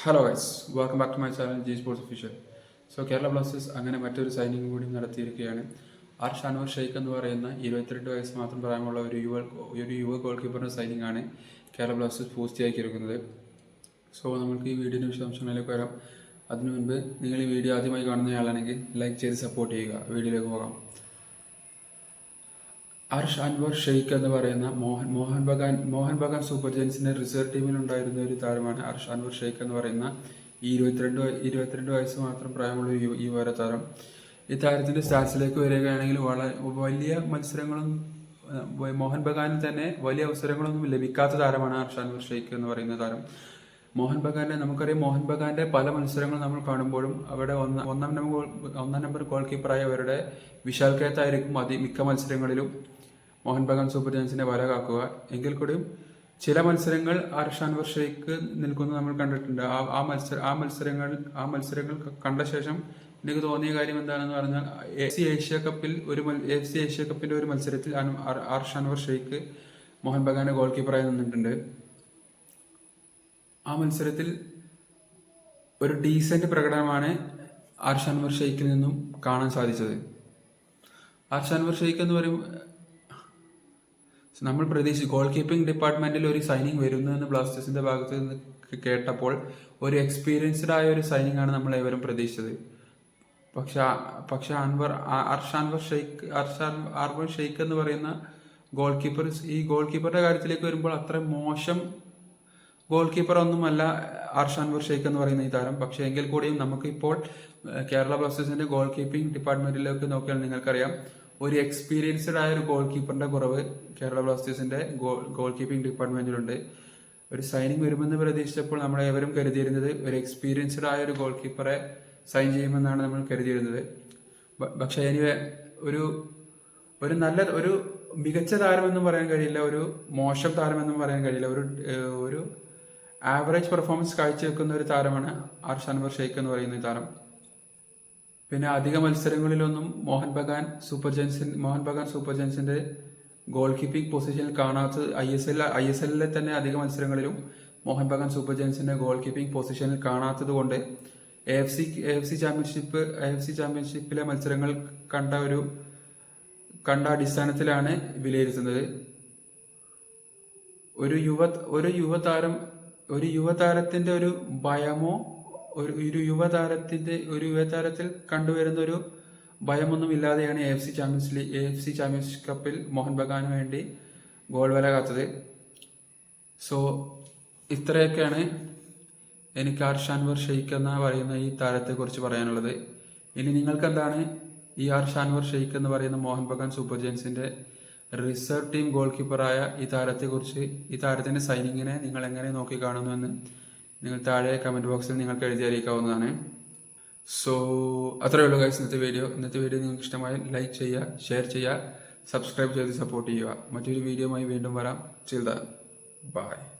Hello guys welcome back to my channel G sports official so Kerala Blasters അങ്ങനെ മറ്റൊരു signing കൂടി നടത്തിയിരിക്കുകയാണ്. R Shanoor Sheikh എന്ന് പറയുന്ന ഇരുപത്തിരണ്ട് വയസ്സ് മാത്രം പ്രായമുള്ള ഒരു യുവ ഒരു യുവ ഗോൾ കീപ്പറിന്റെ സൈനിങ് ആണ് കേരള ബ്ലാസ്റ്റേഴ്സ് പൂർത്തിയാക്കിയിരിക്കുന്നത് സോ നമുക്ക് ഈ വീഡിയോയുടെ വിശദാംശങ്ങളിലേക്ക് വരാം. അതിനു മുൻപ് നിങ്ങൾ ഈ വീഡിയോ ആദ്യമായി കാണുന്നയാളാണെങ്കിൽ ലൈക്ക് ചെയ്ത് സപ്പോർട്ട് ചെയ്യുക. വീഡിയോയിലേക്ക് പോകാം. അർഷ് അൻവർ ഷെയ്ഖ് എന്ന് പറയുന്ന മോഹൻ മോഹൻ ബഗാൻ മോഹൻ ബഗാൻ സൂപ്പർ ജയൻസിന്റെ റിസർവ് ടീമിൽ ഉണ്ടായിരുന്ന ഒരു താരമാണ് അർഷ് അൻവർ ഷെയ്ഖ് എന്ന് പറയുന്ന ഈ ഇരുപത്തിരണ്ട് ഇരുപത്തിരണ്ട് വയസ്സ് മാത്രം പ്രായമുള്ള ഒരു ഈ യുവ താരം. ഈ താരത്തിന്റെ സ്റ്റാറ്റ്സിലേക്ക് വരികയാണെങ്കിൽ വളരെ വലിയ മത്സരങ്ങളും മോഹൻ ബഗാനിൽ തന്നെ വലിയ അവസരങ്ങളൊന്നും ലഭിക്കാത്ത താരമാണ് അർഷ് അൻവർ ഷെയ്ഖ് എന്ന് പറയുന്ന താരം. മോഹൻ ബഗാന്റെ നമുക്കറിയാം മോഹൻ ബഗാന്റെ പല മത്സരങ്ങൾ നമ്മൾ കാണുമ്പോഴും അവിടെ ഒന്ന- നമ്പർ ഒന്നാം നമ്പർ ഗോൾ കീപ്പറായ അവരുടെ വിശാൽ കേത്തായിരിക്കും അതി മിക്ക മത്സരങ്ങളിലും മോഹൻ ബഗാൻ സൂപ്പർ ജയൻസിനെ വരകാക്കുക. എങ്കിൽ കൂടിയും ചില മത്സരങ്ങൾ അർഷാൻ വർഷയ്ക്ക് നിൽക്കുന്നത് നമ്മൾ കണ്ടിട്ടുണ്ട്. ആ ആ മത്സര ആ മത്സരങ്ങൾ ആ മത്സരങ്ങൾ കണ്ട ശേഷം എനിക്ക് തോന്നിയ കാര്യം എന്താണെന്ന് പറഞ്ഞാൽ എഫ് സി ഏഷ്യ കപ്പിൽ ഒരു എഫ് സി ഏഷ്യ കപ്പിന്റെ ഒരു മത്സരത്തിൽ അർഷാൻ വർഷയ്ക്ക് മോഹൻ ബഗാന്റെ ഗോൾ കീപ്പറായി നിന്നിട്ടുണ്ട്. ആ മത്സരത്തിൽ ഒരു ഡീസന്റ് പ്രകടനമാണ് അർഷാൻ അൻവർ നിന്നും കാണാൻ സാധിച്ചത്. അർഷാൻ വർഷയ്ക്ക് എന്ന് പറയും നമ്മൾ പ്രതീക്ഷിച്ചു ഗോൾ കീപ്പിംഗ് ഡിപ്പാർട്ട്മെന്റിൽ ഒരു സൈനിങ് വരുന്നു എന്ന് ബ്ലാസ്റ്റേഴ്സിന്റെ ഭാഗത്ത് നിന്ന് കേട്ടപ്പോൾ ഒരു എക്സ്പീരിയൻസ്ഡ് ആയ ഒരു സൈനിങ് ആണ് നമ്മൾ ഏവരും പ്രതീക്ഷിച്ചത്. പക്ഷെ പക്ഷെ അൻവർ അർഷാൻവർ ഷെയ്ഖ് അർഷാൻ അർവർ ഷെയ്ഖ് എന്ന് പറയുന്ന ഗോൾ കീപ്പർ ഈ ഗോൾ കീപ്പറുടെ കാര്യത്തിലേക്ക് വരുമ്പോൾ അത്ര മോശം ഗോൾ കീപ്പർ ഒന്നുമല്ല അർഷാൻവർ ഷെയ്ഖ് എന്ന് പറയുന്ന ഈ താരം. പക്ഷേ എങ്കിൽ കൂടിയും നമുക്ക് ഇപ്പോൾ കേരള ബ്ലാസ്റ്റേഴ്സിന്റെ ഗോൾ കീപ്പിംഗ് ഡിപ്പാർട്ട്മെന്റിലേക്ക് നോക്കിയാൽ നിങ്ങൾക്കറിയാം. ഒരു എക്സ്പീരിയൻസ്ഡ് ആയ ഒരു ഗോൾ കീപ്പറിന്റെ കുറവ് കേരള ബ്ലാസ്റ്റേഴ്സിന്റെ ഗോൾ കീപ്പിംഗ് ഡിപ്പാർട്ട്മെന്റിലുണ്ട് ഒരു സൈനിങ് വരുമെന്ന് പ്രതീക്ഷിച്ചപ്പോൾ നമ്മൾ ഏവരും കരുതിയിരുന്നത് ഒരു എക്സ്പീരിയൻസ്ഡ് ആയ ഒരു ഗോൾ കീപ്പറെ സൈൻ ചെയ്യുമെന്നാണ് നമ്മൾ കരുതിയിരുന്നത്. പക്ഷെ എനിവേ ഒരു ഒരു നല്ല ഒരു മികച്ച താരമെന്നും പറയാൻ കഴിയില്ല ഒരു മോശം താരമെന്നും പറയാൻ കഴിയില്ല. ഒരു ഒരു ആവറേജ് പെർഫോമൻസ് കാഴ്ചവെക്കുന്ന ഒരു താരമാണ് ആർഷ് അൻവർ ഷെയ്ഖ് എന്ന് പറയുന്ന താരം. പിന്നെ അധിക മത്സരങ്ങളിലൊന്നും മോഹൻ ബഗാൻ സൂപ്പർ ജെൻസിൻ മോഹൻ ബഗാൻ സൂപ്പർ ജെൻസിന്റെ ഗോൾ കീപ്പിംഗ് പൊസിഷനിൽ കാണാത്ത I S L I S എല്ലിലെ തന്നെ അധിക മത്സരങ്ങളിലും മോഹൻ ബഗാൻ സൂപ്പർ ജെൻസിന്റെ ഗോൾ കീപ്പിംഗ് പൊസിഷനിൽ കാണാത്തത് കൊണ്ട് F C F C championship F C ചാമ്പ്യൻഷിപ്പിലെ മത്സരങ്ങൾ കണ്ട ഒരു കണ്ട അടിസ്ഥാനത്തിലാണ് വിലയിരുത്തുന്നത്. ഒരു യുവ ഒരു യുവതാരം ഒരു യുവതാരത്തിന്റെ ഒരു ഭയമോ ഒരു ഒരു യുവതാരത്തിന്റെ ഒരു യുവതാരത്തിൽ കണ്ടുവരുന്ന ഒരു ഭയമൊന്നും ഇല്ലാതെയാണ് F C champions league F C champions കപ്പിൽ മോഹൻ ബഗാന് വേണ്ടി ഗോൾ വല കാത്തത്. സോ ഇത്രയൊക്കെയാണ് എനിക്ക് അർഷാൻവർ ഷെയ്ഖ് എന്ന് പറയുന്ന ഈ താരത്തെ കുറിച്ച് പറയാനുള്ളത്. ഇനി നിങ്ങൾക്ക് എന്താണ് ഈ ആർഷ് അൻവർ ഷെയ്ഖ് എന്ന് പറയുന്ന മോഹൻ ബഗാൻ സൂപ്പർ ജെയിൻസിന്റെ റിസർവ് ടീം ഗോൾ കീപ്പറായ ഈ താരത്തെ കുറിച്ച് ഈ താരത്തിന്റെ സൈനിങ്ങിനെ നിങ്ങൾ എങ്ങനെ നോക്കി കാണുന്നുവെന്ന് നിങ്ങൾ താഴെ കമന്റ് ബോക്സിൽ നിങ്ങൾക്ക് എഴുതി അറിയിക്കാവുന്നതാണ് സോ അത്രയേ ഉള്ളൂ ഗൈസ് ഇന്നത്തെ വീഡിയോ ഇന്നത്തെ വീഡിയോ നിങ്ങൾക്ക് ഇഷ്ടമായി ലൈക്ക് ചെയ്യുക ഷെയർ ചെയ്യുക സബ്സ്ക്രൈബ് ചെയ്ത് സപ്പോർട്ട് ചെയ്യുക. മറ്റൊരു വീഡിയോയുമായി വീണ്ടും വരാം. ചെയ്താൽ ബൈ